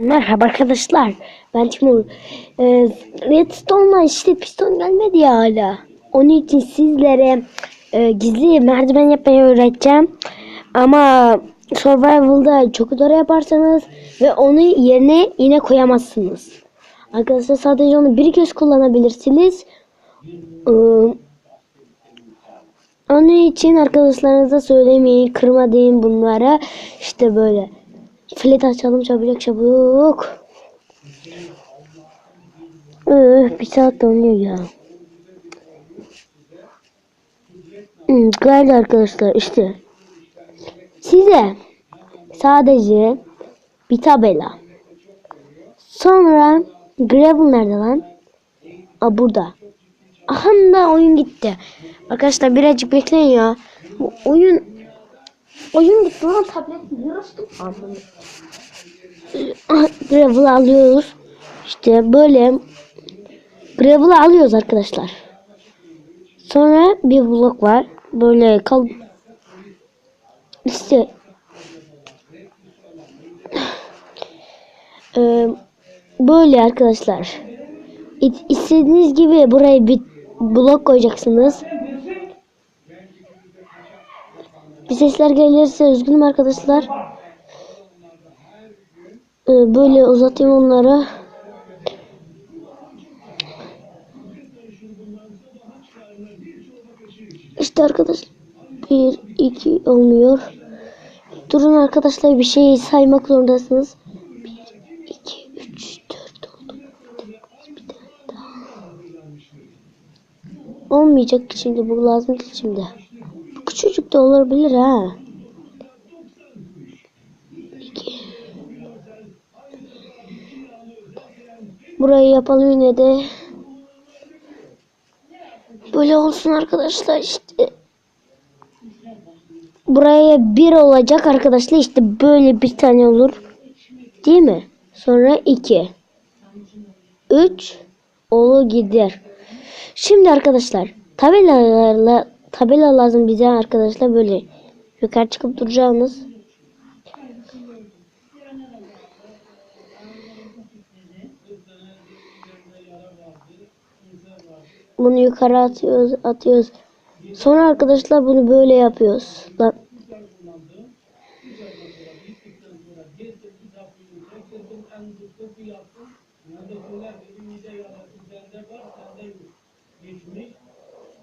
Merhaba arkadaşlar. Ben Timur. Ee, Redstone'la işte piston gelmedi ya hala. Onun için sizlere e, gizli merdiven yapmayı öğreteceğim. Ama Survival'da çok zor yaparsanız ve onu yerine yine koyamazsınız. Arkadaşlar sadece onu bir kez kullanabilirsiniz. Ee, onun için arkadaşlarınıza söylemeyin, kırma bunlara. İşte böyle. Flet açalım çabucak çabuk. Öh, bir saat dönüyor ya. Hmm, geldi arkadaşlar işte. Size sadece bir tabela. Sonra gravel nerede lan? Aa burada. Aha da oyun gitti. Arkadaşlar birazcık bekleyin ya. Bu oyun oyun gitti lan tablet yarıştım. Gravel alıyoruz. İşte böyle gravel alıyoruz arkadaşlar. Sonra bir blok var. Böyle kal işte Ee, böyle arkadaşlar. İstediğiniz gibi buraya bir blok koyacaksınız. Bir sesler gelirse üzgünüm arkadaşlar. Ee, böyle uzatayım onları. İşte arkadaşlar. Bir, iki olmuyor. Durun arkadaşlar bir şey saymak zorundasınız. Bir, iki, üç, dört oldu. Bir tane daha. Olmayacak şimdi bu lazım şimdi. Küçücük de olabilir ha. Burayı yapalım yine de. Böyle olsun arkadaşlar işte. Buraya bir olacak arkadaşlar işte böyle bir tane olur. Değil mi? Sonra iki. Üç. Olu gider. Şimdi arkadaşlar tabelalarla tabela lazım bize arkadaşlar böyle yukarı çıkıp duracağınız. Bunu yukarı atıyoruz, atıyoruz. Sonra arkadaşlar bunu böyle yapıyoruz. Lan.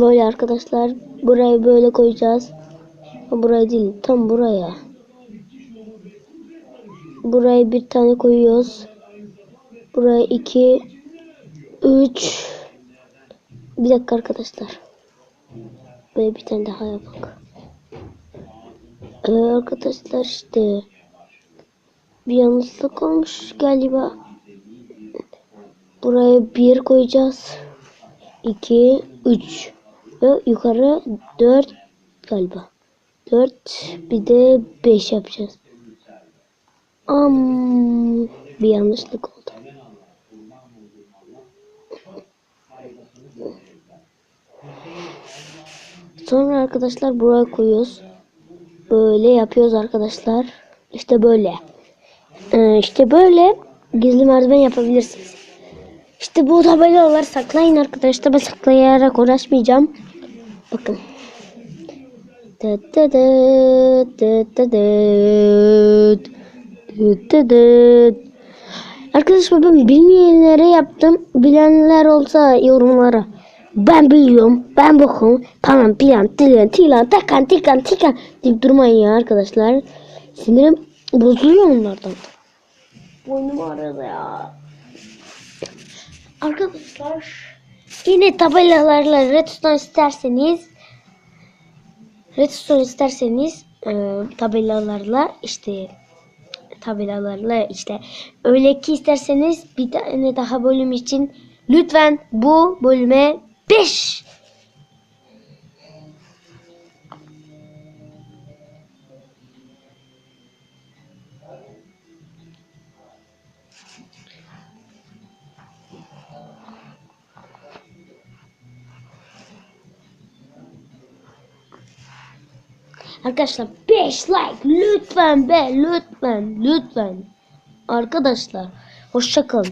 Böyle arkadaşlar burayı böyle koyacağız. Ha, Burayı değil tam buraya. Burayı bir tane koyuyoruz. Buraya iki, üç. Bir dakika arkadaşlar. Böyle bir tane daha yapalım. Ee, arkadaşlar işte bir yanlışlık olmuş galiba. Buraya bir koyacağız. 2, 3 ve yukarı 4 galiba. 4 bir de 5 yapacağız. Am bir yanlışlık oldu. Sonra arkadaşlar buraya koyuyoruz. Böyle yapıyoruz arkadaşlar. İşte böyle. Ee, işte böyle gizli merdiven yapabilirsiniz. İşte bu tabelaları saklayın arkadaşlar. Ben saklayarak uğraşmayacağım. Bakın. Dıt dıt dıt dıt. Dıt dıt dıt. Arkadaşlar ben bilmeyenlere yaptım. Bilenler olsa yorumlara. Ben biliyorum. Ben bokum. Tamam plan, tilan, tilan, takan, tikan, tikan. Deyip durmayın ya arkadaşlar. Sinirim bozuluyor onlardan. Boynum ağrıdı ya. Arkadaşlar yine tabelalarla redstone isterseniz redstone isterseniz e, tabelalarla işte tabelalarla işte. Öyle ki isterseniz bir tane daha bölüm için lütfen bu bölüme 5 Arkadaşlar 5 like lütfen be lütfen lütfen. Arkadaşlar hoşça kalın.